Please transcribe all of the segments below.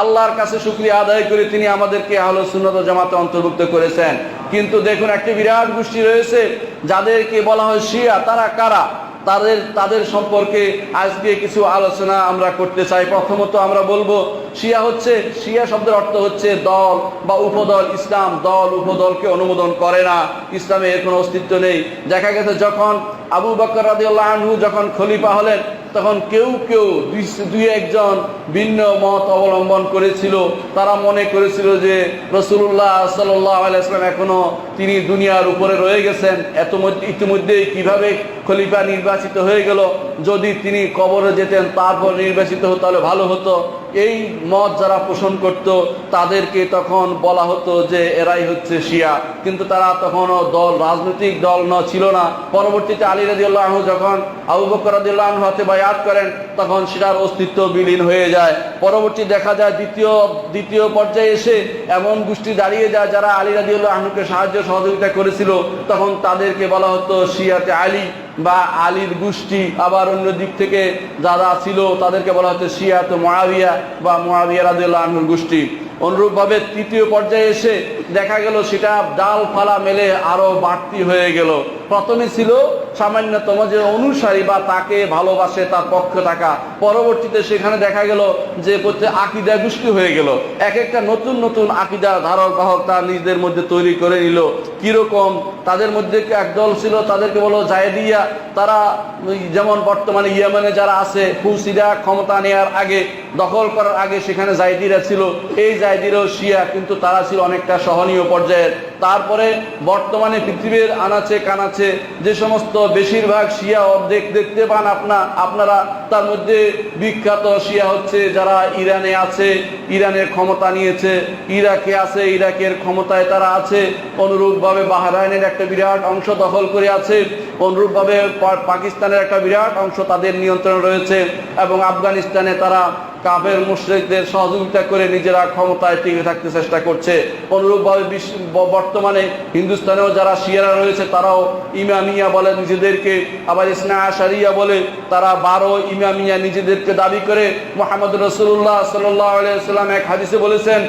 আল্লাহর কাছে শুক্রিয়া আদায় করে তিনি আমাদেরকে আহলে সুন্নত জামাতে অন্তর্ভুক্ত করেছেন। কিন্তু দেখুন, একটি বিরাট গোষ্ঠী রয়েছে যাদেরকে বলা হয় শিয়া। তারা কারা? তাদের তাদের সম্পর্কে আজকে কিছু আলোচনা আমরা করতে চাই। প্রথমত আমরা বলব, শিয়া হচ্ছে, শিয়া শব্দের অর্থ হচ্ছে দল বা উপদল। ইসলাম দল, উপদলকে অনুমোদন করে না। ইসলামে এর কোনো অস্তিত্ব নেই। দেখা গেছে যখন আবু বকর রাদিয়াল্লাহু আনহু যখন খলিফা হলেন তখন কেউ কেউ দুই- একজন ভিন্ন মত অবলম্বন করেছিল। তারা মনে করেছিল যে রসুল্লাহ সাল্লাম এখনও তিনি দুনিয়ার উপরে রয়ে গেছেন। এত মধ্যে ইতিমধ্যেই কীভাবে খলিফা নির্বাচিত হয়ে গেল? যদি তিনি কবরে যেতেন, তারপর নির্বাচিত হতো, তাহলে ভালো হতো। এই মত যারা পোষণ করত, তাদেরকে তখন বলা হতো যে এরাই হচ্ছে শিয়া। কিন্তু তারা তখনও দল, রাজনৈতিক দল ন ছিল না। পরবর্তীতে আলী রাদিউল্লাহ আনহু যখন আবু বকর রাদিউল্লাহ আনহু হাতে বায়াত করেন, তখন সেটার অস্তিত্ব বিলীন হয়ে যায়। পরবর্তী দেখা যায় দ্বিতীয় দ্বিতীয় পর্যায়ে এসে এমন গোষ্ঠী দাঁড়িয়ে যায় যারা আলী রাদিউল্লাহ আনহুকে সাহায্য সহযোগিতা করেছিল। তখন তাদেরকে বলা হতো শিয়াতে আলী। বা আলীর গোষ্ঠী আবার অন্য দিক থেকে যারা ছিল তাদেরকে বলা হচ্ছে শিয়া তো মহাবিয়া বা মহাবিয়া রাদিউল্লাহ আনহুর গোষ্ঠী। অনুরূপভাবে তৃতীয় পর্যায়ে এসে দেখা গেল সেটা ডাল ফালা মেলে আরও বাড়তি হয়ে গেল। প্রথমে ছিল সামান্যতম যে অনুসারী বা তাকে ভালোবাসে, তার পক্ষে থাকা। পরবর্তীতে সেখানে দেখা গেল যে প্রত্যেক আকিদা গোষ্ঠী হয়ে গেল। এক একটা নতুন নতুন আকিদা ধারক বাহক তার নিজেদের মধ্যে তৈরি করে নিল। কীরকম? তাদের মধ্যে একদল ছিল তাদেরকে বলো জায়দিয়া। তারা যেমন বর্তমানে ইয়েমেনে যারা আছে হুসিরা ক্ষমতা নেয়ার আগে, দখল করার আগে সেখানে জায়দিরা ছিল। এই জায়দিরাও শিয়া, কিন্তু তারা ছিল অনেকটা সহনীয় পর্যায়ের। তারপরে বর্তমানে পৃথিবীর আনাচে কানাচে যে সমস্ত বেশিরভাগ শিয়া অর্ধেক দেখতে পান আপনা আপনারা তার মধ্যে বিখ্যাত শিয়া হচ্ছে যারা ইরানে আছে, ইরানের ক্ষমতা নিয়েছে, ইরাকে আছে, ইরাকের ক্ষমতায় তারা আছে, অনুরূপভাবে বাহরাইনের একটা বিরাট অংশ দখল করে আছে, অনুরূপভাবে পাকিস্তানের একটা বিরাট অংশ তাদের নিয়ন্ত্রণে রয়েছে এবং আফগানিস্তানে তারা কাফের মুশ্রিকদের সহযোগিতা করে নিজেরা ক্ষমতায় টিকে থাকতে চেষ্টা করছে। অনুরূপভাবে বর্তমানে হিন্দুস্তানেও যারা শিয়ারা রয়েছে তারাও ইমামিয়া বলে নিজেদেরকে, আবার ইসনা আশারিয়া বলে তারা বারো ইমামিয়া নিজেদেরকে দাবি করে মোহাম্মদ রসুল্লাহ সাল্লাম এক হাদিসে বলেছেন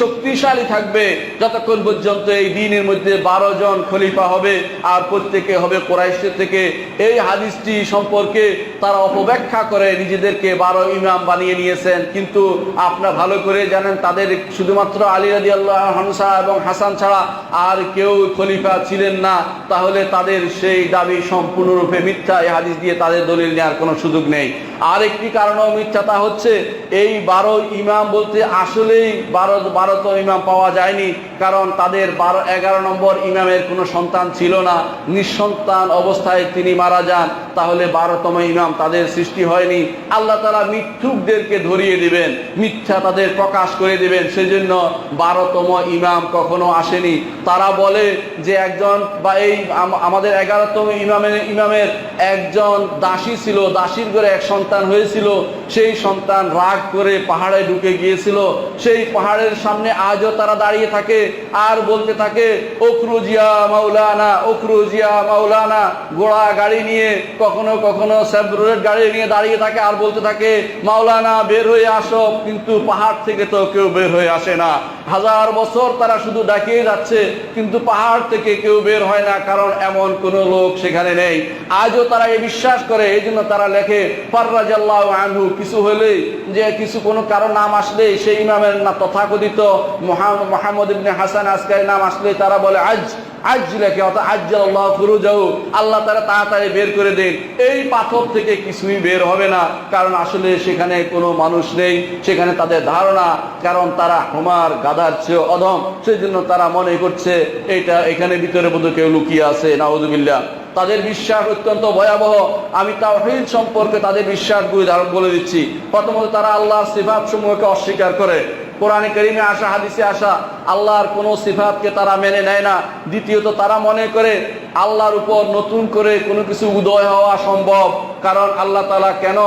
শক্তিশালী থাকবে। যতক্ষণ পর্যন্ত এই দিনের মধ্যে 12 জন খলিফা হবে আর প্রত্যেকে হবে কুরাইশের থেকে। এই হাদিসটি সম্পর্কে তারা অপব্যাখ্যা করে, নিজেদেরকে 12 ইমাম বানিয়ে নিয়েছেন। কিন্তু আপনারা ভালো করে জানেন, তাদের শুধুমাত্র আলী রাদিয়াল্লাহু হানসা এবং হাসান ছাড়া আর কেউ খলিফা ছিলেন না। তাহলে তাদের সেই দাবি সম্পূর্ণরূপে মিথ্যা। এই হাদিস দিয়ে তাদের দলিল নেওয়ার কোনো সুযোগ নেই। আর একটি কারণও মিথ্যা তা হচ্ছে এই বারো ইমাম বলতে আসলেই বারো বারোতম ইমাম পাওয়া যায়নি, কারণ তাদের বারো, এগারো নম্বর ইমামের কোনো সন্তান ছিল না। নিঃসন্তান অবস্থায় তিনি মারা যান, তাহলে বারোতম ইমাম তাদের সৃষ্টি হয়নি। আল্লাহ তারা মিথ্যুকদেরকে ধরিয়ে দিবেন, মিথ্যা তাদের প্রকাশ করে দিবেন, সেজন্য বারোতম ইমাম কখনো আসেনি। তারা বলে যে একজন বা এই আমাদের এগারোতম ইমামের ইমামের একজন দাসী ছিল, দাসীর করে এক সন্তান হয়েছিল, সেই সন্তান রাগ করে পাহাড়ে ঢুকে গিয়েছিল। সেই পাহাড়ের সামনে আজও তারা দাঁড়িয়ে থাকে আর বলতে থাকে ওখরুজিয়া মাওলানা ওখরুজিয়া মাওলানা। ঘোড়া গাড়ি নিয়ে কখনো কখনো সেভরোলেট গাড়ি নিয়ে দাঁড়িয়ে থাকে আর বলতে থাকে, মাওলানা, বের হয়ে আসো। কিন্তু পাহাড় থেকে তো কেউ বের হয়ে আসে না। হাজার বছর তারা শুধু ডাকিয়ে যাচ্ছে, কিন্তু পাহাড় থেকে কেউ বের হয় না কারণ এমন কোনো লোক সেখানে নেই। আজও তারা এই বিশ্বাস করে এই জন্য তারা লেখে আনহু, কিছু হলে যে কিছু কোনো কারও নাম আসলে সেই ইমামের না তথাকথিত মোহাম্মদ ইবনে হাসান নাম আসলে তারা বলে আজ আজ লেখে, অর্থাৎ আজ্জাল্লাহ ফুরুজাউ আল্লাহ তারা তাড়াতাড়ি বের করে দেন। এই পাথর থেকে কিছুই বের হবে না, কারণ আসলে সেখানে কোনো মানুষ নেই, সেখানে তাদের ধারণা, কারণ তারা হোমার, গাদার চেয়ে অধম। সেই জন্য তারা মনে করছে এটা এখানে ভিতরে বোধ কেউ লুকিয়ে আছে, নাউজুবিল্লাহ। তাদের বিশ্বাস অত্যন্ত ভয়াবহ। আমি তাওহীদ সম্পর্কে তাদের বিশ্বাসগুলি বলে দিচ্ছি। প্রথমত তারা আল্লাহর সিফাত সমূহকে অস্বীকার করে। কোরআনে করিমে আসা, হাদিসে আসা, আল্লাহর কোনো সিফাতকে তারা মেনে নেয় না। দ্বিতীয়ত তারা মনে করে আল্লাহর উপর নতুন করে কোনো কিছু উদয় হওয়া সম্ভব। কারণ আল্লাহ তালা কেন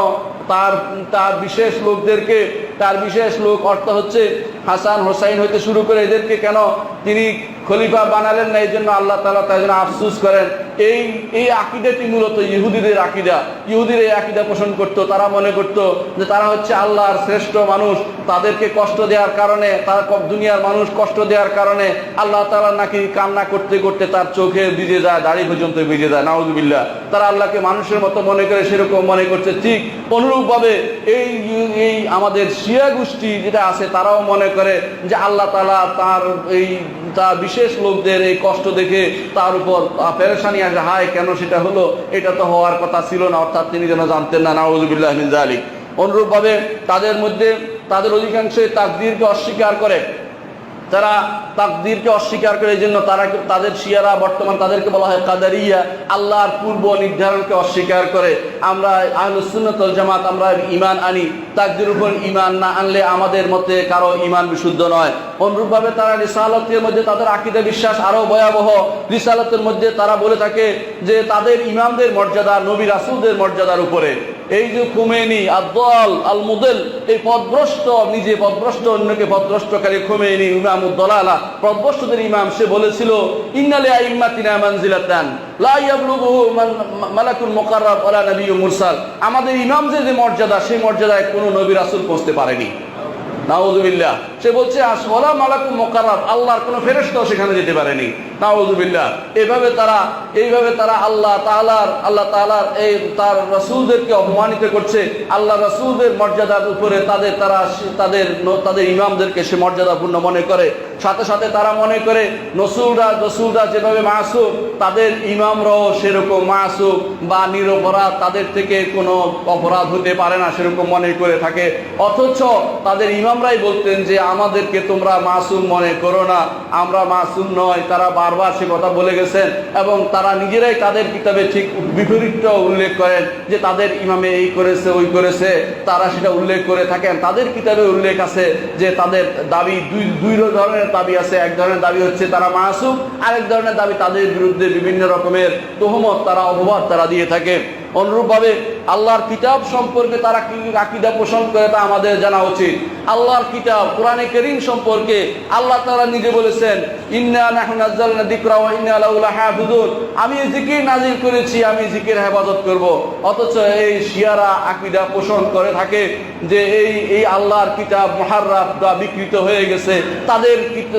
তার তার বিশেষ লোকদেরকে, তার বিশেষ লোক অর্থ হচ্ছে হাসান হোসাইন হইতে শুরু করে এদেরকে কেন তিনি খলিফা বানালেন না? এই জন্য আল্লাহ তালা তাই জন্য আফসুস করেন। এই এই আকিদাটি মূলত ইহুদিদের আকিদা। ইহুদির এই আকিদা পোষণ করতো, তারা মনে করতো যে তারা হচ্ছে আল্লাহর শ্রেষ্ঠ মানুষ। তাদেরকে কষ্ট দেওয়ার কারণে, তার দুনিয়ার মানুষ কষ্ট দেওয়ার কারণে আল্লাহ তালা নাকি কান্না করতে করতে তার চোখে ভিজে যায়, দাড়ি পর্যন্ত ভিজে যায়। নাউজুবিল্লাহ। তারা আল্লাহকে মানুষের মতো মনে করে, সেরকম মনে করছে। ঠিক অনুরূপভাবে এই এই আমাদের শিয়া গোষ্ঠী যেটা আছে, তারাও মনে করে যে আল্লাহ তালা তার এই, তা বিশেষ লোকদের এই কষ্ট দেখে তার উপর পেরেশানি আসে হায়, কেন সেটা হলো? এটা তো হওয়ার কথা ছিল না, অর্থাৎ তিনি যেন জানতেন না, নাউজুবিল্লাহ আলী অনুরূপভাবে তাদের মধ্যে, তাদের অধিকাংশই তাকদীরকে অস্বীকার করে। তারা তাকদীরকে অস্বীকার করে এই জন্য তারা তাদের শিয়ারা বর্তমান তাদেরকে বলা হয় কাদারিয়া, আল্লাহর পূর্ব নির্ধারণকে অস্বীকার করে। আমরা আহলুসুন্নতল জামাত, আমরা ইমান আনি। তাকদির উপর ইমান না আনলে আমাদের মতে কারও ইমান বিশুদ্ধ নয়। অনুরূপভাবে তারা রিসালতের মধ্যে তাদের আকিদা বিশ্বাস আরও ভয়াবহ। রিসালতের মধ্যে তারা বলে থাকে যে তাদের ইমামদের মর্যাদা নবী রাসুলদের মর্যাদার উপরে। এই যে খুমেনি আদল আল মুদেল এই পদভ্রষ্ট, নিজে পদভ্রষ্ট, অন্যকে পদভ্রষ্টকারী খুমেনি ইমাম উদ্দলালা পদভ্রষ্টদের ইমাম সে বলেছিল, ইন্নালে আইম্মাতিনা মানজিলাতান মান- মালাকুল নাবিয়্যু মুরসাল। আমাদের ইমাম যে যে মর্যাদা, সেই মর্যাদায় কোনো নবী রাসূল পৌঁছতে পারেনি। নাউজুবিল্লাহ। সে বলছে ওলা মোকাররাব। আল্লাহর কোনো ফেরেশতাও সেখানে যেতে পারেনি। তারা, এইভাবে তারা আল্লাহ তাআলার আল্লাহ তাআলার এই তার রাসূলদেরকে অপমানিত করছে। আল্লাহ রাসূলদের মর্যাদার উপরে তাদের, তারা তাদের তাদের ইমামদেরকে সে মর্যাদাপূর্ণ মনে করে। সাথে সাথে তারা মনে করে নসুলরা রসুলরা যেভাবে মাসুক তাদের ইমামরাও সেরকম মাসুক বা নিরপরাধ তাদের থেকে কোনো অপরাধ হতে পারে না, সেরকম মনে করে থাকে। অথচ তাদের ইমামরাই বলতেন যে, আমাদেরকে তোমরা মাসুম মনে করো না। আমরা মাসুম নয়, তারা বারবার সে কথা বলে গেছেন এবং তারা নিজেরাই তাদের কিতাবে ঠিক বিপরীতটা উল্লেখ করেন যে, তাদের ইমামে এই করেছে, ওই করেছে। তারা সেটা উল্লেখ করে থাকেন। তাদের কিতাবে উল্লেখ আছে যে, তাদের দাবি দুই দুই ধরনের দাবি আছে। এক ধরনের দাবি হচ্ছে তারা মাসুম, আরেক ধরনের দাবি তাদের বিরুদ্ধে বিভিন্ন রকমের তোহমত, তারা অপবাদ তারা দিয়ে থাকে। অনুরূপভাবে আল্লাহর কিতাব সম্পর্কে তারা আকিদা পোষণ করে তা আমাদের জানা উচিত। আল্লাহর কিতাব, কোরআনে করিম সম্পর্কে আল্লাহ তাআলা নিজে বলেছেন আমি জিকির নাজিল করেছি, আমি জিকির হেফাজত করব। অথচ এই শিয়ারা আকিদা পোষণ করে থাকে যে এই এই আল্লাহর কিতাব বিকৃত হয়ে গেছে। তাদের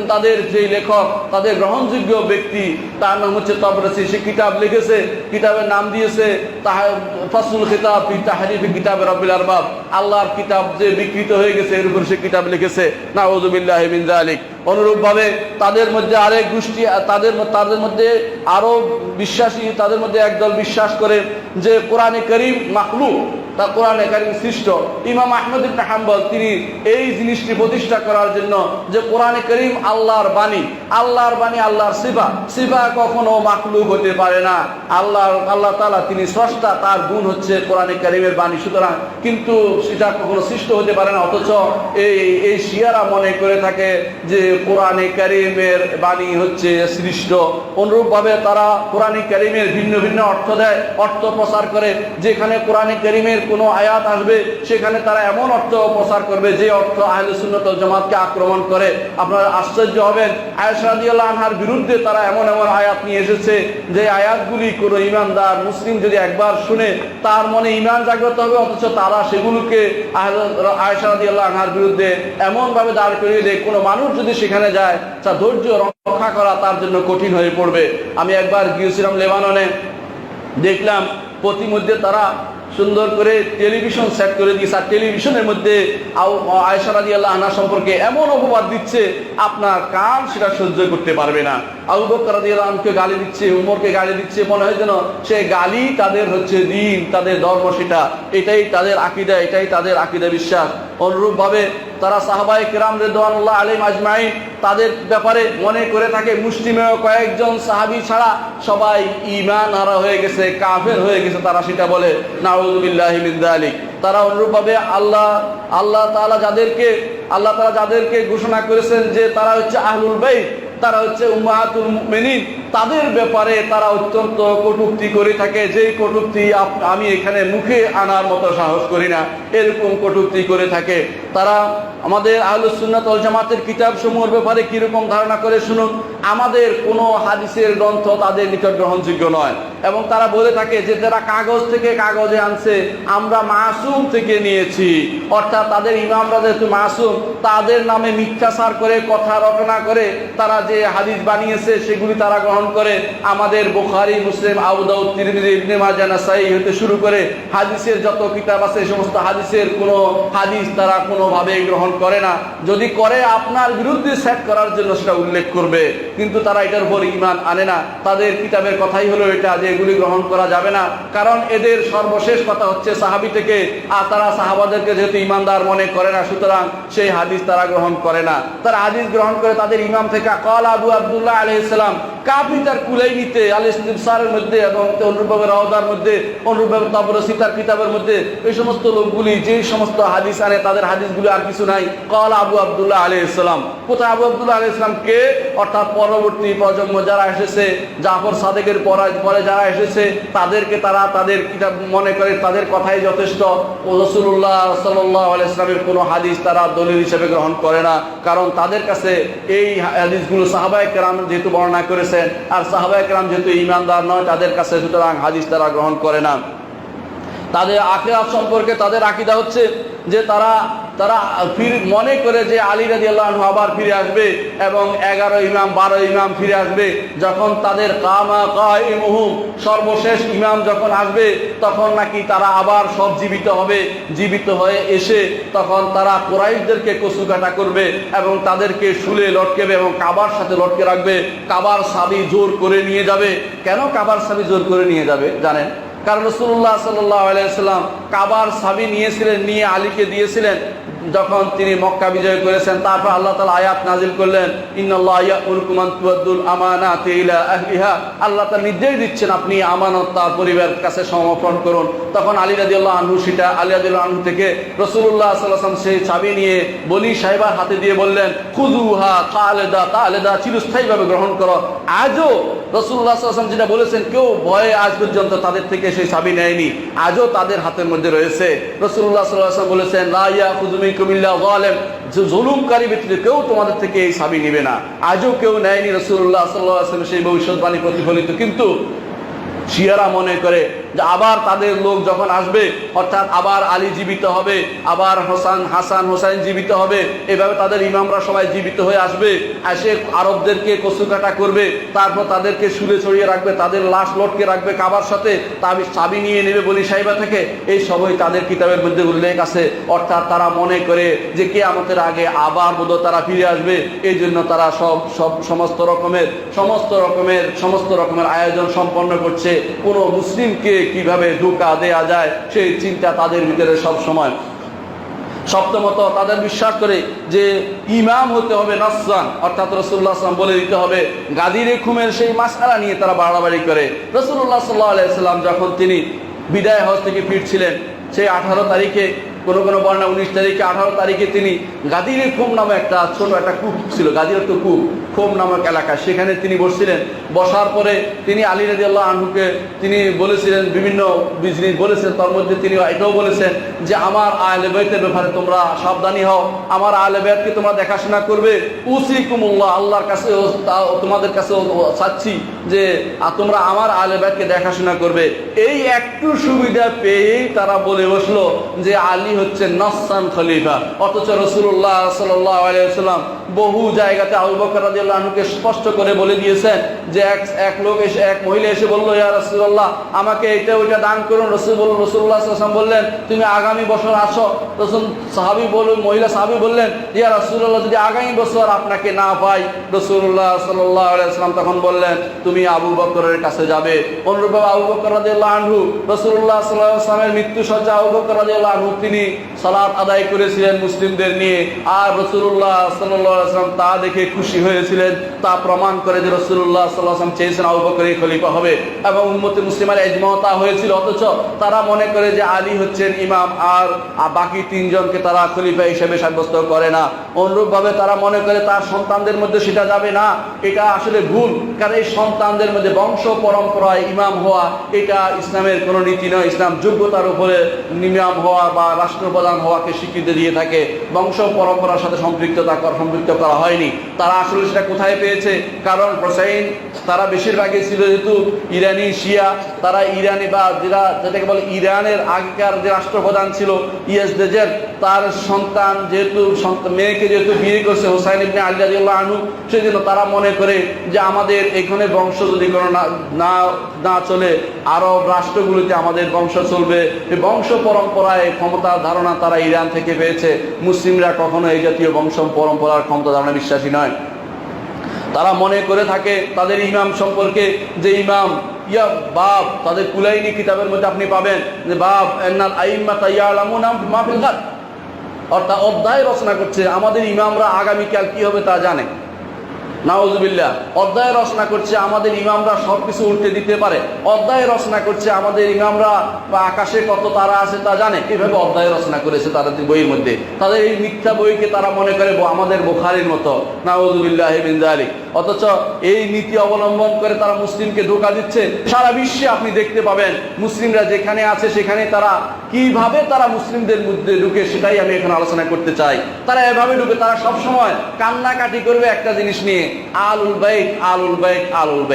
তাদের যে লেখক, তাদের গ্রহণযোগ্য ব্যক্তি, তার নাম হচ্ছে তবরসি, সে কিতাব লিখেছে, কিতাবের নাম দিয়েছে, তাহ- ফাসলুল কিতাব তাহরিফ কিতাব আরবাব। আল্লাহর কিতাব যে বিকৃত হয়ে গেছে, এর উপর সে কিতাব লিখেছে। নাউযুবিল্লাহি মিন যালিক। অনুরূপভাবে তাদের মধ্যে আরেক গোষ্ঠী, তাদের তাদের মধ্যে আরও বিশ্বাসী, তাদের মধ্যে একদল বিশ্বাস করে যে কোরআনে করিম মাখলু তা কোরআনে কারিম সৃষ্ট। ইমাম আহমদ ইবনে হাম্বল, তিনি এই জিনিসটি প্রতিষ্ঠা করার জন্য যে কোরআনে করিম আল্লাহর বাণী আল্লাহর বাণী, আল্লাহর সিফা সিফা কখনো মাকলুক হতে পারে না। আল্লাহ আল্লাহ তাআলা তিনি স্রষ্টা, তার গুণ হচ্ছে কোরআনে কারিমের বাণী। সুতরাং কিন্তু সেটা কখনো সৃষ্ট হতে পারে না, অথচ এই এই শিয়ারা মনে করে থাকে যে কোরআনে কারিমের বাণী হচ্ছে সৃষ্ট। অনুরূপভাবে তারা কোরআনে কারিমের ভিন্ন ভিন্ন অর্থ দেয়, অর্থ প্রচার করে, যেখানে কোরআনে কারিমের কোনো আয়াত আসবে, সেখানে তারা এমন অর্থ প্রচার করবে, যে অর্থ আহলে সুন্নত জামাতকে আক্রমণ করে। আপনারা আশ্চর্য হবেন, আয়েশা আনহার বিরুদ্ধে তারা এমন এমন আয়াত নিয়ে এসেছে, যে আয়াতগুলি কোনো ইমানদার মুসলিম যদি একবার শুনে তার মনে ইমান জাগ্রত হবে, অথচ তারা সেগুলোকে আয়েশা আনহার বিরুদ্ধে এমনভাবে দাঁড় করিয়ে দেয়, কোনো মানুষ যদি সেখানে যায়, তা ধৈর্য রক্ষা করা তার জন্য কঠিন হয়ে পড়বে। আমি একবার গিয়েছিলাম লেবাননে, দেখলাম প্রতিমধ্যে তারা সুন্দর করে টেলিভিশন সেট করে দিয়েছে। আর টেলিভিশনের মধ্যে আয়সা রাজি আল্লাহ আনা সম্পর্কে এমন অপবাদ দিচ্ছে, আপনার কান সেটা সহ্য করতে পারবে না। আবু বকর রাজি আল্লাহকে গালি দিচ্ছে, উমরকে গালি দিচ্ছে, মনে হয় যেন সে গালি তাদের হচ্ছে দিন, তাদের ধর্ম সেটা, এটাই তাদের আকিদা, এটাই তাদের আকিদা বিশ্বাস। অনুরূপভাবে তারা সাহাবাই কিরাম রেদওয়ানুল্লাহ আলিম আজমাই তাদের ব্যাপারে মনে করে থাকে, মুসলিমেও কয়েকজন সাহাবি ছাড়া সবাই ইমান হারা হয়ে গেছে, কাফের হয়ে গেছে, তারা সেটা বলে নাউজুবিল্লাহিমিদ্দালিক যালিক। তারা অনুরূপভাবে আল্লাহ আল্লাহ তালা যাদেরকে, আল্লাহ তালা যাদেরকে ঘোষণা করেছেন যে তারা হচ্ছে আহলুল বাইত তারা হচ্ছে উমাহাতুল মুমিনিন। তাদের ব্যাপারে তারা অত্যন্ত কটুক্তি করে থাকে। যেই কটুক্তি আমি এখানে মুখে আনার মতো সাহস করি না, এরকম কটুক্তি করে থাকে। তারা আমাদের আলোচনা ওয়াল জামাতের কিতাব সমূহের ব্যাপারে কীরকম ধারণা করে শুনুন। আমাদের কোনো হাদিসের গ্রন্থ তাদের নিকট গ্রহণযোগ্য নয়। এবং তারা বলে থাকে যে তারা কাগজ থেকে কাগজে আনছে, আমরা মাসুম থেকে নিয়েছি। অর্থাৎ তাদের ইমামরা যেহেতু মাসুম, তাদের নামে মিথ্যাচার করে, কথা রটনা করে, তারা যে হাদিস বানিয়েছে, সেগুলি তারা গ্রহণ করে। আমাদের বুখারি, মুসলিম আউদাউদ তিরমিজি, ইবনে মাজাহ, নাসাই হতে শুরু করে হাদিসের যত কিতাব আছে, সমস্ত হাদিসের কোনো হাদিস তারা কোনোভাবে গ্রহণ করে না। যদি করে আপনার বিরুদ্ধে সেট করার জন্য সেটা উল্লেখ করবে, কিন্তু তারা এটার উপর ইমান আনে না। তাদের কিতাবের কথাই হলো এটা যে এগুলি গ্রহণ করা যাবে না। কারণ এদের সর্বশেষ কথা হচ্ছে সাহাবি থেকে, আর তারা সাহাবাদেরকে যেহেতু ইমানদার মনে করে না, সুতরাং সেই হাদিস তারা গ্রহণ করে না। তারা হাদিস গ্রহণ করে তাদের ইমাম থেকে, কল আবু আবদুল্লাহ আলহিসাম কাপি তার কুলাই নিতে আলিসারের মধ্যে এবং অনুরূপভাবে রওদার মধ্যে অনুরূপভাবে তারপর সীতার কিতাবের মধ্যে, এই সমস্ত লোকগুলি যে সমস্ত হাদিস আনে, তাদের হাদিসগুলি আর কিছু নাই। কল আবু আবদুল্লাহ আলী ইসলাম কোথায় আবু আবদুল্লাহ আলী ইসলাম কে? অর্থাৎ পরবর্তী প্রজন্ম যারা এসেছে, জাফর সাদেকের পরে পরে যারা এসেছে, তাদেরকে তারা তাদের কিতাব মনে করে, তাদের কথাই যথেষ্ট। রসুল্লাহ সাল্লাহ ইসলামের কোনো হাদিস তারা দলিল হিসেবে গ্রহণ করে না। কারণ তাদের কাছে এই হাদিসগুলো সাহাবায় কেরাম যেহেতু বর্ণনা করেছেন, আর সাহাবায় কেরাম যেহেতু ইমানদার নয়, তাদের কাছে সুতরাং হাদিস তারা গ্রহণ করে না। তাদের আখিরাত সম্পর্কে তাদের আকিদা হচ্ছে যে তারা তারা ফির মনে করে যে আলী রাজি আল্লাহ আবার ফিরে আসবে এবং এগারো ইমাম, বারো ইমাম ফিরে আসবে। যখন তাদের কামা কাইমহুম, সর্বশেষ ইমাম যখন আসবে, তখন নাকি তারা আবার সব জীবিত হবে। জীবিত হয়ে এসে তখন তারা কোরাইশদেরকে কচু কাটা করবে এবং তাদেরকে শুলে লটকেবে এবং কাবার সাথে লটকে রাখবে। কাবার সাবি জোর করে নিয়ে যাবে। কেন কাবার সাবি জোর করে নিয়ে যাবে, জানেন? কারণ রসুল্লাহ সাল্লাম কাবার সাবি নিয়েছিলেন, নিয়ে আলীকে দিয়েছিলেন। যখন তিনি মক্কা বিজয় করেছেন, তারপর আল্লাহ তালা আয়াত নাজিল করলেন আল্লাহ তার নির্দেশ দিচ্ছেন, আপনি আমানত তার পরিবারের কাছে সমর্পণ করুন। তখন আলী রাজি আল্লাহ আনহু সেটা, আলী রাজি আনহু থেকে রসুল্লাহ সাল্লাম সেই চাবি নিয়ে বলি সাহেবার হাতে দিয়ে বললেন খুদুহা তালেদা তালেদা চিরস্থায়ীভাবে গ্রহণ করো। আজও রসুল্লাহ সাল্লাম যেটা বলেছেন, কেউ ভয়ে আজ পর্যন্ত তাদের থেকে সেই চাবি নেয়নি, আজও তাদের হাতের মধ্যে রয়েছে। রসুল্লাহ সাল্লাম বলেছেন লাইয়া খুদুমি জালেম জুলুমকারী ব্যক্তি কেউ তোমাদের থেকে এই চাবি নিবে না। আজও কেউ নেয়নি রসুল্লাহ সাল্লাহ সেই ভবিষ্যৎবাণী প্রতিফলিত। কিন্তু শিয়ারা মনে করে যে আবার তাদের লোক যখন আসবে, অর্থাৎ আবার আলী জীবিত হবে, আবার হোসান হাসান হোসাইন জীবিত হবে, এভাবে তাদের ইমামরা সবাই জীবিত হয়ে আসবে, এসে আরবদেরকে কচু কাটা করবে, তারপর তাদেরকে শুলে ছড়িয়ে রাখবে, তাদের লাশ লটকে রাখবে কাবার সাথে, তাবি চাবি নিয়ে নেবে বলি সাহেবা থেকে, এই সবই তাদের কিতাবের মধ্যে উল্লেখ আছে। অর্থাৎ তারা মনে করে যে কে আমাদের আগে আবার বোধ তারা ফিরে আসবে এই জন্য তারা সব সব সমস্ত রকমের সমস্ত রকমের সমস্ত রকমের আয়োজন সম্পন্ন করছে। কোনো মুসলিমকে কীভাবে ধোকা দেয়া যায়, সেই চিন্তা তাদের ভিতরে সব সময় সপ্তমত তাদের বিশ্বাস করে যে ইমাম হতে হবে নসান অর্থাৎ রসুল্লাহ আসলাম বলে দিতে হবে, গাদিরে খুমের সেই মাসালা নিয়ে তারা বাড়াবাড়ি করে। রসুল্লাহ সাল্লাহ আলাইসাল্লাম যখন তিনি বিদায় হজ থেকে ফিরছিলেন, সেই আঠারো তারিখে কোনো কোনো বর্ণা উনিশ তারিখে আঠারো তারিখে তিনি গাদিরে খুম নামে একটা ছোট একটা কূপ ছিল গাদির তো কূপ, খোম নামক এলাকা। সেখানে তিনি বসছিলেন। বসার পরে তিনি আলী রাজি আল্লাহ আনহুকে তিনি বলেছিলেন, বিভিন্ন জিনিস বলেছেন, তার মধ্যে তিনি এটাও বলেছেন যে, আমার আহলে বেতের ব্যাপারে তোমরা সাবধানী হও। আমার আহলে বেতকে তোমরা দেখাশোনা করবে? উসি কুমুল্লাহ আল্লাহর কাছে তোমাদের কাছে চাচ্ছি যে তোমরা আমার আহলে বেতকে দেখাশোনা করবে। এই একটু সুবিধা পেয়েই তারা বলে বসল যে, আলী হচ্ছে নসান খলিফা। অথচ রসুল্লাহ সাল্লাম বহু জায়গাতে আবু বকর রাদিয়াল্লাহু আনহুকে স্পষ্ট করে বলে দিয়েছেন যে এক এক লোক এসে, এক মহিলা এসে বলল, ইয়া রাসূলুল্লাহ, আমাকে এটা ওইটা দান করুন। রসুল রসুল্লাহ সাল্লাম বললেন, তুমি আগামী বছর আসো। রসুল, সাহাবি বলুন মহিলা সাহাবি বললেন, ইয়া রাসূলুল্লাহ, যদি আগামী বছর আপনাকে না পাই? রসুল্লাহ সাল্লাহ আলাইসালাম তখন বললেন, তুমি আবু বকরের কাছে যাবে। অনুরূপভাবে আবু বকর রাদিয়াল্লাহু আনহু রসুল্লাহ সাল্লাহ আসলামের মৃত্যু সজ্জা আবু বকর রাদিয়াল্লাহু আনহু, তিনি সালাত আদায় করেছিলেন মুসলিমদের নিয়ে। আর রসুল্লাহ সাল্লাম তা দেখে খুশি হয়েছিলেন। তা প্রমাণ করে যে রসুল্লাহ সাল্লাহ আসলাম চেয়েছেন আবু বকরই খলিফা হবে এবং উম্মতে মুসলিমের এজমতা হয়েছিল। অথচ তারা মনে করে যে আলী হচ্ছেন ইমাম আর বাকি তিনজনকে তারা খলিফা হিসেবে সাব্যস্ত করে না। অনুরূপভাবে তারা মনে করে তার সন্তানদের মধ্যে সেটা যাবে না। এটা আসলে ভুল, কারণ এই সন্তানদের মধ্যে বংশ পরম্পরায় ইমাম হওয়া এটা ইসলামের কোনো নীতি নয়। ইসলাম যোগ্যতার উপরে ইমাম হওয়া বা রাষ্ট্রপ্রধান হওয়াকে স্বীকৃতি দিয়ে থাকে। বংশ পরম্পরার সাথে সম্পৃক্ততা করা সম্পৃক্ত করা হয়নি। তারা আসলে সেটা কোথায় পেয়েছে? কারণ হোসাইন, তারা বেশিরভাগই ছিল যেহেতু ইরানি শিয়া, তারা ইরানি বা যেটা, যেটাকে বলে ইরানের আগেকার যে রাষ্ট্রপ্রধান ছিল ইয়েস দেজের, তার সন্তান যেহেতু মেয়েকে যেহেতু বিয়ে করছে হোসাইন ইবনে আলী রাদিয়াল্লাহু আনহু, সেজন্য তারা মনে করে যে আমাদের এখানে বংশ যদি কোনো না না চলে, আরব রাষ্ট্রগুলিতে আমাদের বংশ চলবে। বংশ পরম্পরায় ক্ষমতার ধারণা তারা ইরান থেকে পেয়েছে। মুসলিমরা কখনো এই জাতীয় বংশ পরম্পরার ক্ষমতা ধারণা বিশ্বাসী নয়। তারা মনে করে থাকে তাদের ইমাম সম্পর্কে যে ইমাম, ইয়া বাপ, তাদের কুলাইনি কিতাবের মধ্যে আপনি পাবেন যে বাপ, এন্নাল আইম্মা তাইয়ালামুনা মা ফিল গাদ। অর্থাৎ অধ্যায় রচনা করছে আমাদের ইমামরা আগামীকাল কি হবে তা জানে। নাউজুবিল্লাহ, অধ্যায় রচনা করছে আমাদের ইমামরা সব কিছু উল্টে দিতে পারে। অধ্যায় রচনা করছে আমাদের ইমামরা বা আকাশে কত তারা আছে তা জানে। এভাবে অধ্যায় রচনা করেছে তারা বইয়ের মধ্যে। তাদের এই মিথ্যা বইকে তারা মনে করে আমাদের বোখারির মতো। নাউজুবিল্লাহ বিনজালিক অথচ এই নীতি অবলম্বন করে তারা মুসলিমকে ধোকা দিচ্ছে। সারা বিশ্বে আপনি দেখতে পাবেন, মুসলিমরা যেখানে আছে সেখানে তারা কীভাবে তারা মুসলিমদের মধ্যে ঢুকে সেটাই আমি এখন আলোচনা করতে চাই। তারা এভাবে ঢুকে, তারা সবসময় কান্নাকাটি করবে একটা জিনিস নিয়ে। আলুল আলুল আলুল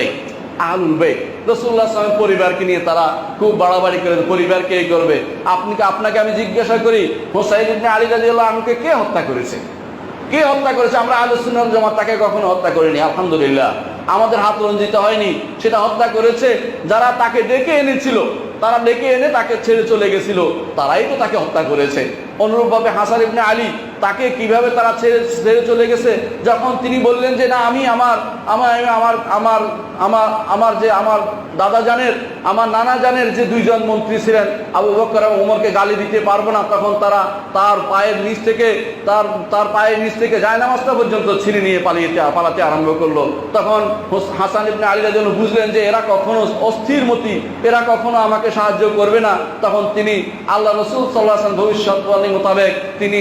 আলুল রসুল্লাহ পরিবারকে নিয়ে তারা খুব বাড়াবাড়ি করে, পরিবারকে এই করবে। আপনি আপনাকে আমি জিজ্ঞাসা করি হোসাইদ ইবনে আলী আমাকে কে হত্যা করেছে? কে হত্যা করেছে? আমরা আলোচনা জমা তাকে কখনো হত্যা করিনি, আলহামদুলিল্লাহ। আমাদের হাত রঞ্জিত হয়নি। সেটা হত্যা করেছে, যারা তাকে ডেকে এনেছিল, তারা ডেকে এনে তাকে ছেড়ে চলে গেছিল। তারাই তো তাকে হত্যা করেছে। অনুরূপভাবে হাসান ইবনে আলী তাকে কীভাবে তারা ছেড়ে ছেড়ে চলে গেছে, যখন তিনি বললেন যে, না, আমি আমার আমার আমার আমার আমার আমার যে, আমার দাদা জানের, আমার নানা জানের যে দুইজন মন্ত্রী ছিলেন, আবু বকর এবং ওমরকে গালি দিতে পারব না। তখন তারা তার পায়ের নিচ থেকে, তার তার পায়ের নিচ থেকে জায়নামাজটা পর্যন্ত ছিঁড়ে নিয়ে পালিয়ে, পালাতে আরম্ভ করল। তখন হাসান ইবনে আলী রাজন বুঝলেন যে এরা কখনো অস্থির মতি, এরা কখনো আমাকে সাহায্য করবে না। তখন তিনি আল্লাহ রসুল সাল্লাহ ভবিষ্যৎবাণী মোতাবেক তিনি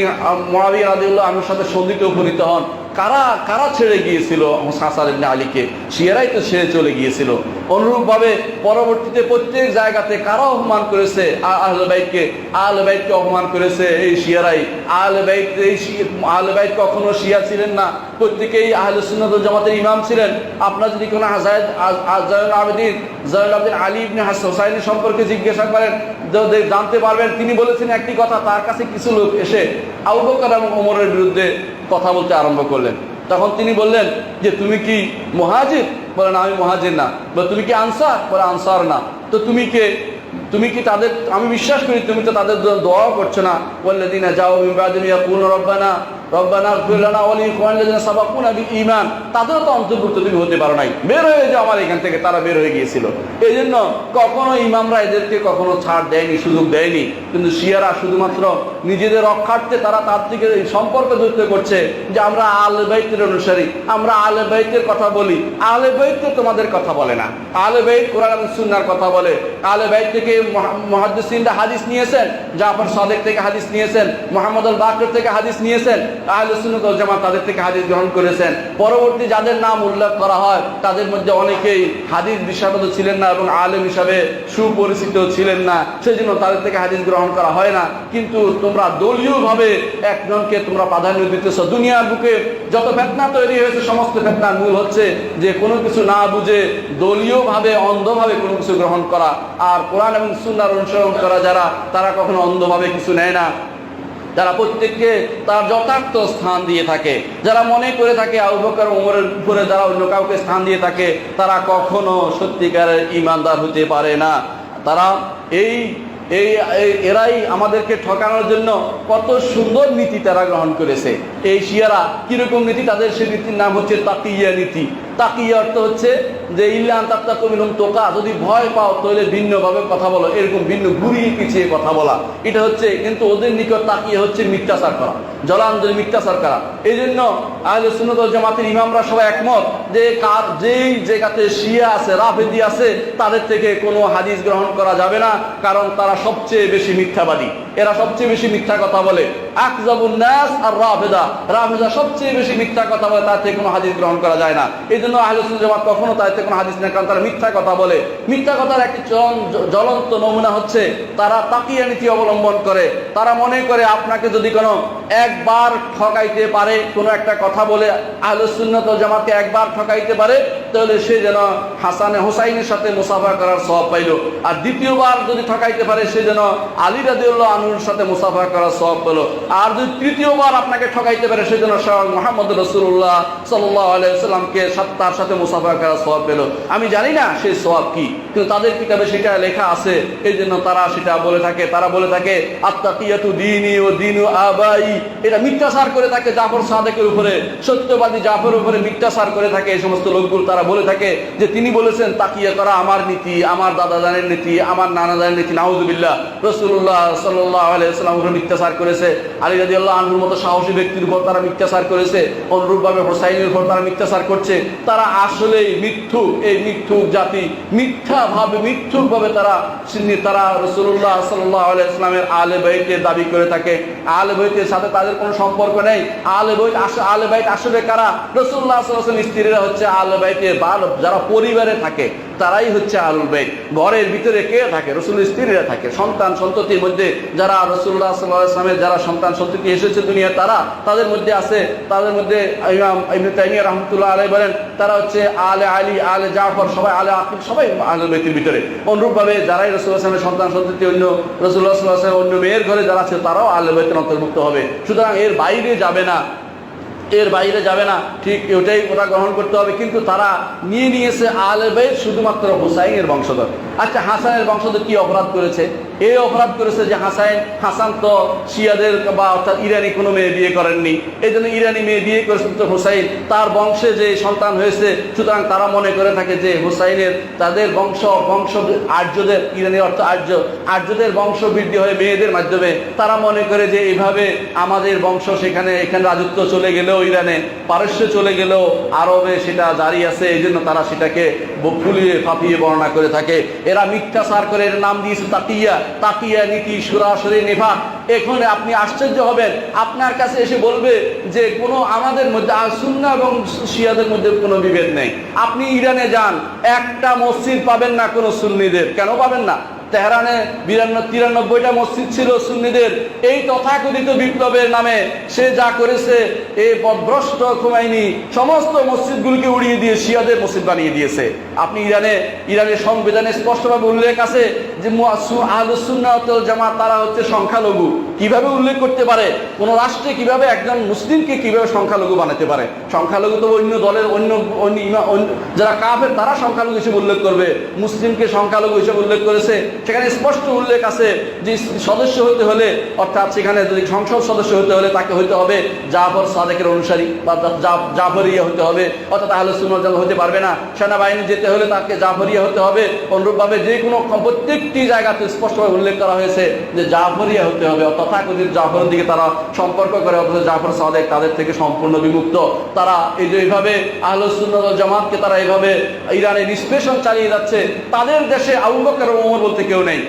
মহাবীর আদিউল্লাহ আমার সাথে সন্ধিতে উপনীত হন। কারা কারা ছেড়ে গিয়েছিল হাসান ইবনে আলীকে? শিয়ারাই তো ছেড়ে চলে গিয়েছিল। অনুরূপভাবে পরবর্তীতে প্রত্যেক জায়গাতে কারা অপমান করেছে? আ- আহলে বাইতকে আহলে বাইতকে অপমান করেছে এই শিয়ারাই। আহলে বাইত, এই শি- আহলে বাইত কখনো শিয়া ছিলেন না। প্রত্যেকেই আহলে সুন্নাত জামাতের ইমাম ছিলেন। আপনার যদি কোনো হাজায়দ জয়নুল আবেদিন জয়নুল আবেদিন আলী ইবনে হাস সম্পর্কে জিজ্ঞাসা করেন জানতে পারবেন, তিনি বলেছেন একটি কথা, তার কাছে কিছু লোক এসে আবু বকর এবং ওমরের বিরুদ্ধে কথা বলতে আরম্ভ করলেন। তখন তিনি বললেন যে, তুমি কি মহাজির? না, আমি মহাজির না। বলে, তুমি কি আনসার? বলে, আনসার না। তো তুমি কে? তুমি কি তাদের, আমি বিশ্বাস করি তুমি তো তাদের দোয়া করছ না? বললে দিনা যাও রব্বানা। রব্বানা ফিরলানা ওয়ালি ইখওয়ানিল্লাযিনা সাবাকুনা বিল ঈমান তাদেরও তো অন্তর্ভুক্ত তুমি হতে পারো নাই। বের হয়ে যাও আমার এখান থেকে, তারা বের হয়ে গিয়েছিল। এই জন্য কখনো ইমামরা এদেরকে কখনো ছাড় দেয়নি, সুযোগ দেয়নি। কিন্তু শিয়ারা শুধুমাত্র নিজেদের রক্ষার্থে তারা তার থেকে সম্পর্ক যুক্ত করছে যে আমরা আলে বাইতের অনুসারী, আমরা আলে বাইতের কথা বলি। আলে বাইত তো তোমাদের কথা বলে না। আলে বাইত কোরআন সুন্নার কথা বলে। আলে বাইত থেকে মহাদ্দিসিনরা হাদিস নিয়েছেন, জাফর সাদেক থেকে হাদিস নিয়েছেন, মোহাম্মদ আল বাকর থেকে হাদিস নিয়েছেন। আহলে জামাত তাদের থেকে হাদিস গ্রহণ করেছেন। পরবর্তী যাদের নাম উল্লেখ করা হয়, তাদের মধ্যে অনেকেই হাদিস বিশারদ ছিলেন না এবং আলেম হিসাবে সুপরিচিত ছিলেন না। সেজন্য তাদের থেকে হাদিস গ্রহণ করা হয় না। কিন্তু তোমরা দলীয়ভাবে একজনকে তোমরা প্রাধান্য দিতেছ। দুনিয়ার বুকে যত ফেতনা তৈরি হয়েছে, সমস্ত ফেতনার মূল হচ্ছে যে কোনো কিছু না বুঝে দলীয়ভাবে, অন্ধভাবে কোনো কিছু গ্রহণ করা। আর কোরআন এবং সুন্নার অনুসরণ করা যারা, তারা কখনো অন্ধভাবে কিছু নেয় না। যারা প্রত্যেককে তার যথার্থ স্থান দিয়ে থাকে, যারা মনে করে থাকে আবু বকর ওমরের উপরে যারা অন্য কাউকে স্থান দিয়ে থাকে, তারা কখনো সত্যিকারের ইমানদার হতে পারে না। তারা এই, এই- এরাই আমাদেরকে ঠকানোর জন্য কত সুন্দর নীতি তারা গ্রহণ করেছে। এই শিয়ারা কীরকম নীতি? তাদের সে নীতির নাম হচ্ছে তাকিয়া নীতি। অর্থ হচ্ছে যে ইল্লান তাত্তা তোকা যদি ভয় পাও, তাহলে ভিন্নভাবে কথা বলো। এরকম ভিন্ন ঘুরিয়ে পিছিয়ে কথা বলা। এটা হচ্ছে, কিন্তু ওদের নিকট তাকিয়ে হচ্ছে মিথ্যাচার করা জলাঞ্জলি মিথ্যাচার করা। এই জন্য আহলে জামাতের ইমামরা সবাই একমত যে, কার যেই জায়গাতে শিয়া আছে, রাফেদি আছে, তাদের থেকে কোনো হাদিস গ্রহণ করা যাবে না, কারণ তারা সবচেয়ে বেশি মিথ্যাবাদী। এরা সবচেয়ে বেশি মিথ্যা কথা বলে। আকজাবুন নাস আর রাফেদা রাফেদা সবচেয়ে বেশি মিথ্যা কথা বলে, তার থেকে কোনো হাদিস গ্রহণ করা যায় না। জন্য আহলে সুন্নাত জামাত কখনো তাই কোনো হাদিস নেই, কারণ তারা মিথ্যা কথা বলে। মিথ্যা কথার একটি চরম- জ্বলন্ত নমুনা হচ্ছে, তারা তাকিয়া নীতি অবলম্বন করে। তারা মনে করে আপনাকে যদি কোনো একবার ঠকাইতে পারে, কোনো একটা কথা বলে আহলে সুন্নাত ওয়াল জামাতকে একবার ঠকাইতে পারে, তাহলে সে যেন হাসানে হোসাইনের সাথে মুসাফা করার সব পাইল। আর দ্বিতীয়বার যদি ঠকাইতে পারে, সে যেন আলী রাদিউল্লাহ আনুর সাথে মুসাফা করার সব পেল আর যদি তৃতীয়বার আপনাকে ঠকাইতে পারে, সে যেন স্বয়ং মোহাম্মদ রসুল্লাহ সাল্লাহ আলাইসাল্লামকে তার সাথে মুসাফা করার সব পেল আমি জানি না সেই সব কি, কিন্তু তাদের কিতাবে সেটা লেখা আছে, এই জন্য তারা সেটা বলে থাকে। তারা বলে থাকে আত্মাকিয়াতু দিনী ও দিনু আবাই এটা মিথ্যাচার করে থাকে জাফর সাদেকের উপরে, সত্যবাদী জাফর উপরে মিথ্যাচার করে থাকে এই সমস্ত লোকগুলো। তারা বলে থাকে যে তিনি বলেছেন, তাকিয়া করা আমার নীতি, আমার দাদা জানের নীতি, আমার নানা জানের নীতি, নাউজুবিল্লাহ। রসুল্লাহ সাল্লাহ আলাইসাল্লাম উপরে মিথ্যাচার করেছে। আলী রাজি আল্লাহ আনহুর মতো সাহসী ব্যক্তির উপর তারা মিথ্যাচার করেছে। অনুরূপভাবে হোসাইনের উপর তারা মিথ্যাচার করছে। তারা আসলেই মিথ্যুক, এই মিথ্যুক জাতি মিথ্যাভাবে, মিথ্যুকভাবে তারা তারা রসুল্লাহ সাল্লাহ আলাইসলামের আলে বৈতের দাবি করে থাকে। আলে বৈতের সাথে তাদের কোনো সম্পর্ক নেই। আলে বৈত আলে বাইত আসলে কারা? রসুল্লাহ সাল্লাহ স্ত্রীরা হচ্ছে আলে বাইতের বা- যারা পরিবারে থাকে, তারাই হচ্ছে আলুল বাইত। ঘরের ভিতরে কে থাকে? রসুল স্ত্রীরা থাকে। সন্তান সন্ততির মধ্যে যারা রসুল্লাহ সাল্লাহ ইসলামের যারা সন্তান সন্ততি এসেছে দুনিয়া তারা তাদের মধ্যে আছে। তাদের মধ্যে ইমাম ইবনে তাইমিয়া রহমতুল্লাহ আলাই বলেন, তারা হচ্ছে আলে আলী আলে জাফর, সবাই আলে আকিব সবাই আলুল বাইতের ভিতরে। অনুরূপভাবে যারাই রসুল্লাহ আসলামের সন্তান সন্ততি অন্য রসুল্লাহ সাল্লাহ অন্য মেয়ের ঘরে যারা আছে, তারাও আলুল বাইতের অন্তর্ভুক্ত হবে। সুতরাং এর বাইরে যাবে না। এর বাইরে যাবে না। ঠিক ওটাই ওটা গ্রহণ করতে হবে। কিন্তু তারা নিয়ে নিয়েছে আলে বেদ শুধুমাত্র হুসাইনের বংশধর। আচ্ছা হাসানের বংশধর কি অপরাধ করেছে? এই অপরাধ করেছে যে হাসাইন, হাসান তো শিয়াদের বা অর্থাৎ ইরানি কোনো মেয়ে বিয়ে করেননি। এই জন্য ইরানি মেয়ে বিয়ে করেছেন তো হুসাইন। তার বংশে যে সন্তান হয়েছে, সুতরাং তারা মনে করে থাকে যে হুসাইনের তাদের বংশ বংশ আর্যদের, ইরানি অর্থ আর্য, আর্যদের বংশ বৃদ্ধি হয়ে মেয়েদের মাধ্যমে তারা মনে করে যে এইভাবে আমাদের বংশ সেখানে, এখানে রাজত্ব চলে গেলেও ইরানে পারস্যে চলে গেলেও আরবে সেটা জারি আছে এই জন্য তারা সেটাকে ফুলিয়ে ফাঁপিয়ে বর্ণনা করে থাকে। এরা মিথ্যাচার করে, এর নাম দিয়েছে তাকিয়া। তাকিয়া নীতি সুরাসরি নেফা। এখানে আপনি আশ্চর্য হবেন, আপনার কাছে এসে বলবে যে কোনো আমাদের মধ্যে সুন্না এবং শিয়াদের মধ্যে কোনো বিভেদ নেই। আপনি ইরানে যান, একটা মসজিদ পাবেন না কোনো সুন্নিদের। কেন পাবেন না? তেহরানে বিরান্ন, তিরানব্বইটা মসজিদ ছিল সুন্নিদের। এই তথাকথিত বিপ্লবের নামে সে যা করেছে এই পদভ্রষ্ট খুমাইনি, সমস্ত মসজিদগুলিকে উড়িয়ে দিয়ে শিয়াদের মসজিদ বানিয়ে দিয়েছে। আপনি ইরানে, ইরানের সংবিধানে স্পষ্টভাবে উল্লেখ আছে যে আহলুসুন্নাতল জামা তারা হচ্ছে সংখ্যালঘু। কীভাবে উল্লেখ করতে পারে? কোন রাষ্ট্রে কীভাবে একজন মুসলিমকে কীভাবে সংখ্যালঘু বানাতে পারে? সংখ্যালঘু তো অন্য দলের অন্য অন্য- যারা কাফের, তারা সংখ্যালঘু হিসেবে উল্লেখ করবে। মুসলিমকে সংখ্যালঘু হিসেবে উল্লেখ করেছে। সেখানে স্পষ্ট উল্লেখ আছে যে সদস্য হতে হলে, অর্থাৎ সেখানে যদি সংসদ সদস্য হতে হলে তাকে হতে হবে জাফর সাদেকের অনুসারী, বা জাফরিয়া হতে হবে, অর্থাৎ তাহলে সুনজাল হতে পারবে না। সেনাবাহিনী যেতে হলে তাকে জাফরিয়া হতে হবে। অনুরূপভাবে যে কোনো প্রত্যেকটি জায়গাতে স্পষ্টভাবে উল্লেখ করা হয়েছে যে জাফরিয়া হতে হবে তথাকথিত জাফরের দিকে তারা সম্পর্ক করে, অথচ জাফর সাদেক তাদের থেকে সম্পূর্ণ বিমুক্ত। তারা এই যে এইভাবে আহলুসুন্নত জামাতকে তারা এইভাবে ইরানে নিষ্পেষণ চালিয়ে যাচ্ছে, তাদের দেশে আবু বকর ওমর বলতে কেউ নেই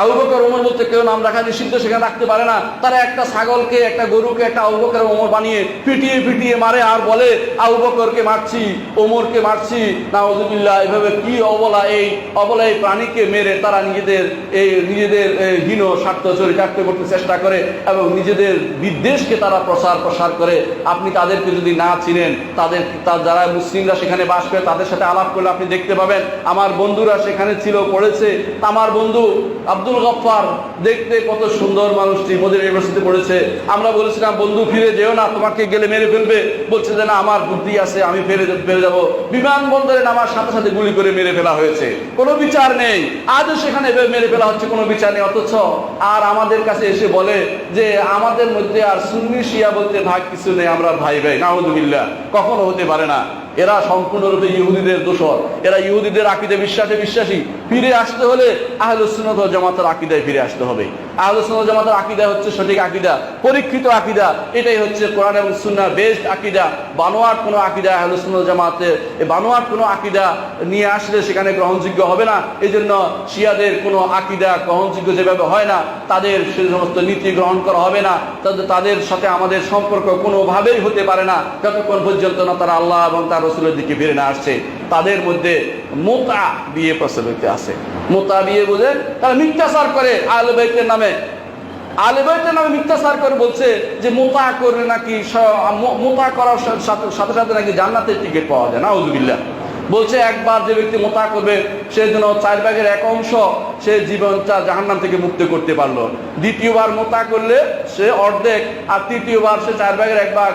আবু বকর ওমর বলতে কেউ নাম রাখা নিষিদ্ধ, সেখানে রাখতে পারে না। তারা একটা ছাগলকে, একটা গরুকে, একটা আবু বকর ওমর বানিয়ে পিটিয়ে পিটিয়ে মারে আর বলে, আবু বকরকে মারছি, ওমরকে মারছি। এভাবে কি অবলা এই অবলা এই প্রাণীকে মেরে তারা নিজেদের এই নিজেদের হীন স্বার্থ চরিতার্থ করতে চেষ্টা করে এবং নিজেদের বিদ্বেষকে তারা প্রসার প্রসার করে। আপনি তাদেরকে যদি না চিনেন, তাদের যারা মুসলিমরা সেখানে বাস করে, তাদের সাথে আলাপ করলে আপনি দেখতে পাবেন, আমার বন্ধুরা সেখানে ছিল, পড়েছে। আমার বন্ধু আব্দুল গফফার দেখতে কত সুন্দর মানুষটি মোদের ইউনিভার্সিটি পড়েছে। আমরা বলেছিলাম, বন্ধু, ফিরে যেও না, তোমাকে গেলে মেরে ফেলবে। বলছে যে, না, আমার বুদ্ধি আছে, আমি ফিরে ফিরে যাব। বিমানবন্দরে নামার সাথে সাথে গুলি করে মেরে ফেলা হয়েছে। কোনো বিচার নেই। আজও সেখানে মেরে ফেলা হচ্ছে, কোনো বিচার নেই। অথচ আর আমাদের কাছে এসে বলে যে, আমাদের মধ্যে আর সুন্নি শিয়া বলতে ভাগ কিছু নেই, আমরা ভাই ভাই। নাউদুবিল্লাহ কখনো হতে পারে না। এরা সম্পূর্ণরূপে ইহুদিদের দোষর। এরা ইহুদিদের আকিদে বিশ্বাসে বিশ্বাসী। ফিরে আসতে হলে আহলুসুন্নত ওয়াল জামাতের আকিদায় ফিরে আসতে হবে। ওয়াল জামাতের আকিদা হচ্ছে সঠিক আকিদা, পরীক্ষিত আকিদা, এটাই হচ্ছে কোরআন এবং সুন্নাহ বেস্ট আকিদা। বানোয়াট কোনো আকিদা ওয়াল জামাতের এই বানোয়াট কোনো আকিদা নিয়ে আসলে সেখানে গ্রহণযোগ্য হবে না। এই জন্য শিয়াদের কোনো আকিদা গ্রহণযোগ্য যেভাবে হয় না, তাদের সে সমস্ত নীতি গ্রহণ করা হবে না। তাদের সাথে আমাদের সম্পর্ক কোনোভাবেই হতে পারে না। যতক্ষণ পর্যন্ত না তারা আল্লাহ এবং তার রসুলের দিকে ফিরে না আসছে, তাদের মধ্যে মোতা বিয়ে প্রচলিত আছে। মোতা বিয়ে বুঝেন তারা মিথ্যাচার করে আলবেতের নামে আলেবাইতের নামে মিথ্যাচার করে বলছে যে, মোতা করলে নাকি মোতা করার সাথে সাথে নাকি জান্নাতের টিকিট পাওয়া যায়। না উজুবিল্লাহ বলছে একবার যে ব্যক্তি মোতা করবে সেই জন্য চার ভাগের এক অংশ সে জীবনটা জাহান্নাম থেকে মুক্ত করতে পারল। দ্বিতীয়বার মোতা করলে সে অর্ধেক, আর তৃতীয়বার সে চার ভাগের এক ভাগ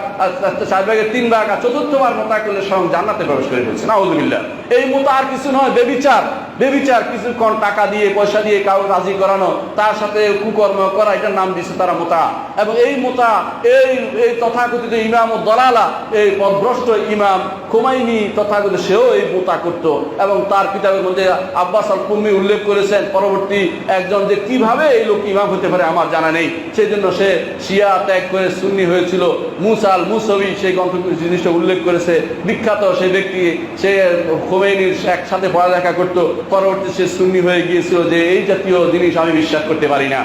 চার ভাগের তিন ভাগ, আর চতুর্থবার মোতা করলে স্বয়ং জান্নাতে প্রবেশ করে ফেলছে। না উজুবিল্লাহ এই মোতা আর কিছু নয়, বেবিচার। বেবিচার কিছুক্ষণ টাকা দিয়ে, পয়সা দিয়ে কাউ রাজি করানো, তার সাথে কুকর্ম করা, এটার নাম দিচ্ছে তারা মোতা। এবং এই মোতা, এই এই তথাকথিত ইমাম দলালা এই পদভ্রষ্ট ইমাম খুমাইনি তথাকথিত সেও এই মোতা করত। এবং তার কিতাবের মধ্যে আব্বাস আল কুম্মি উল্লেখ করেছেন পরবর্তী একজন যে কীভাবে এই লোক ইমাম হতে পারে আমার জানা নেই। সেই জন্য সে শিয়া ত্যাগ করে সুন্নি হয়েছিল। মুসাল মুসবি সেই গ্রন্থ জিনিসটা উল্লেখ করেছে। বিখ্যাত সেই ব্যক্তি, সে খোমেনির একসাথে পড়ালেখা করতো। পরবর্তী সে সুন্নি হয়ে গিয়েছিল যে এই জাতীয় জিনিস আমি বিশ্বাস করতে পারি না।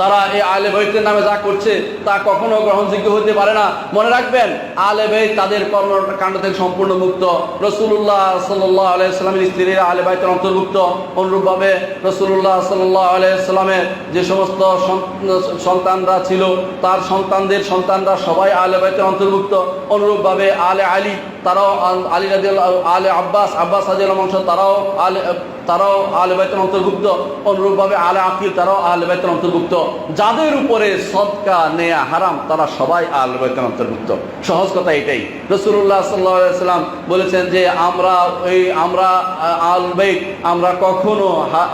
তারা এই আলে বৈতের নামে যা করছে তা কখনো গ্রহণযোগ্য হতে পারে না। মনে রাখবেন আলে বৈত তাদের কর্মকাণ্ড থেকে সম্পূর্ণ মুক্ত। রসুল্লাহ সাল্লাহ আলাইসাল্লামের স্ত্রীরা আলে বাইতের অন্তর্ভুক্ত। অনুরূপভাবে রসুল্লাহ সাল্লাহ আলাইসাল্লামের যে সমস্ত সন্তানরা ছিল, তার সন্তানদের সন্তানরা সবাই আলে বাইতের অন্তর্ভুক্ত। অনুরূপভাবে আলে আলী, তারাও আলী রাজি আলে আব্বাস আব্বাস রাজিয়াল বংশ তারাও আলে তারাও আলে বাইতের অন্তর্ভুক্ত। অনুরূপভাবে আলে আকিল তারাও আলে বাইতের অন্তর্ভুক্ত। যাদের উপরে সদকা নেয়া হারাম, তারা সবাই আলে বাইতের অন্তর্ভুক্ত। সহজ কথা এটাই। রসুল্লাহ সাল্লাম বলেছেন যে, আমরা এই আমরা আল বাইত, আমরা কখনো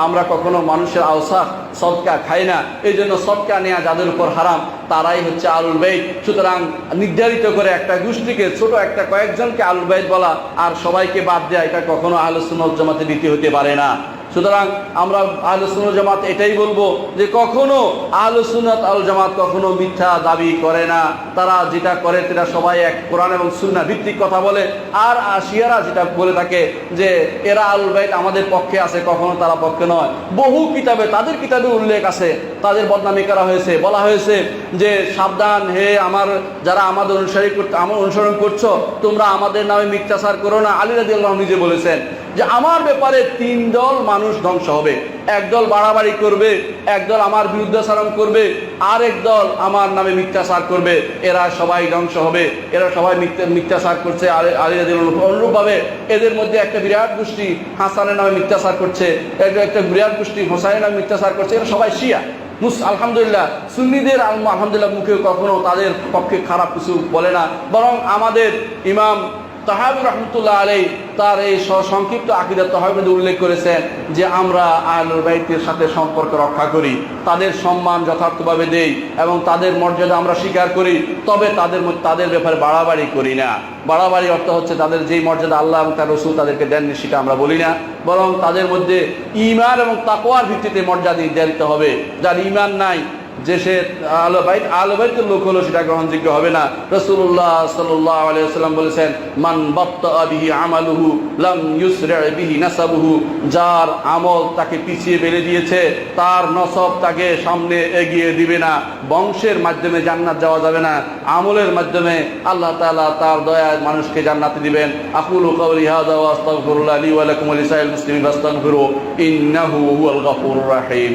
আমরা কখনো মানুষের আওসাখ, সদকা খাই না। এই জন্য সদকা নেয়া যাদের উপর হারাম, তারাই হচ্ছে আলুল বাইত। সুতরাং নির্ধারিত করে একটা গোষ্ঠীকে, ছোট একটা কয়েকজনকে আলুল বাইত বলা, আর সবাইকে বাদ দেওয়া এটা কখনো আলোচনা জামাতে দিতে হতে পারে না। সুতরাং আমরা আলোচনা জামাত এটাই বলব যে কখনো আলোচনাত আল জামাত কখনো মিথ্যা দাবি করে না। তারা যেটা করে সেটা সবাই এক কোরআন এবং সুন্না ভিত্তিক কথা বলে। আর শিয়ারা যেটা বলে থাকে যে এরা আলুল বাইত আমাদের পক্ষে আছে, কখনো তারা পক্ষে নয়। বহু কিতাবে তাদের কিতাবে উল্লেখ আছে। তাদের বদনামি করা হয়েছে। বলা হয়েছে যে সাবধান, হে আমার যারা আমাদের অনুসারী আমার অনুসরণ করছ, তোমরা আমাদের নামে মিথ্যাচার করো না। আলী রাজি আল্লাহ নিজে বলেছেন। যে আমার ব্যাপারে তিন দল মানুষ ধ্বংস হবে। একদল বাড়াবাড়ি করবে একদল আমার বিরুদ্ধাচারণ করবে আর দল আমার নামে মিথ্যাচার করবে। এরা সবাই ধ্বংস হবে, এরা সবাই মিথ্যা মিথ্যাচার করছে আলী রাজি অনুরূপভাবে এদের মধ্যে একটা বিরাট গোষ্ঠী হাসানের নামে মিথ্যাচার করছে একটা একটা বিরাট গোষ্ঠী হোসাইনের নামে মিথ্যাচার করছে, এরা সবাই শিয়া। মুস আলহামদুলিল্লাহ, সুন্নিদের আলহামদুলিল্লাহ মুখে কখনো তাদের পক্ষে খারাপ কিছু বলে না। বরং আমাদের ইমাম তাহাবি রহমতুল্লাহ আলাই তার এই সংক্ষিপ্ত আকিদা তহাবিদ উল্লেখ করেছেন যে আমরা আহলুল বাইতের সাথে সম্পর্ক রক্ষা করি, তাদের সম্মান যথার্থভাবে দেই এবং তাদের মর্যাদা আমরা স্বীকার করি, তবে তাদের তাদের ব্যাপারে বাড়াবাড়ি করি না। বাড়াবাড়ি অর্থ হচ্ছে তাদের যেই মর্যাদা আল্লাহ এবং তার রসুল তাদেরকে দেননি সেটা আমরা বলি না, বরং তাদের মধ্যে ইমান এবং তাকোয়ার ভিত্তিতে মর্যাদা নির্ধারিত হবে। যার ইমান নাই যে সে আলো বাইত আলো বাইতের লোক হলো সেটা গ্রহণযোগ্য হবে না। রসুল্লাহ সাল্লাহ আলাইসাল্লাম বলেছেন, মান বাত্তা বিহি আমালুহু লাম নাসাবুহু। যার আমল তাকে পিছিয়ে বেড়ে দিয়েছে, তার নসব তাকে সামনে এগিয়ে দিবে না। বংশের মাধ্যমে জান্নাত যাওয়া যাবে না। আমলের মাধ্যমে আল্লাহ তালা তার দয়ায় মানুষকে জান্নাতে দিবেন। আকুলু কাওলি হাযা ওয়া আস্তাগফিরুল্লাহ লি ওয়া লাকুম ওয়া লিসাইল মুসলিমিন ফাস্তাগফিরু, ইন্নাহু হুয়াল গফুরুর রাহিম।